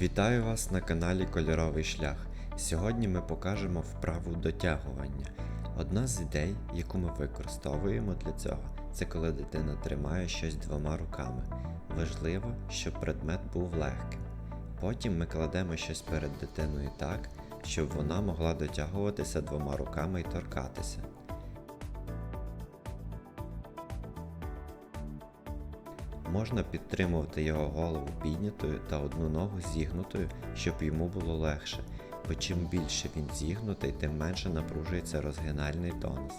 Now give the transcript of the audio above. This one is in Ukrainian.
Вітаю вас на каналі Кольоровий Шлях. Сьогодні ми покажемо вправу дотягування. Одна з ідей, яку ми використовуємо для цього, це коли дитина тримає щось двома руками. Важливо, щоб предмет був легким. Потім ми кладемо щось перед дитиною так, щоб вона могла дотягуватися двома руками і торкатися. Можна підтримувати його голову піднятою та одну ногу зігнутою, щоб йому було легше, бо чим більше він зігнутий, тим менше напружується розгинальний тонус.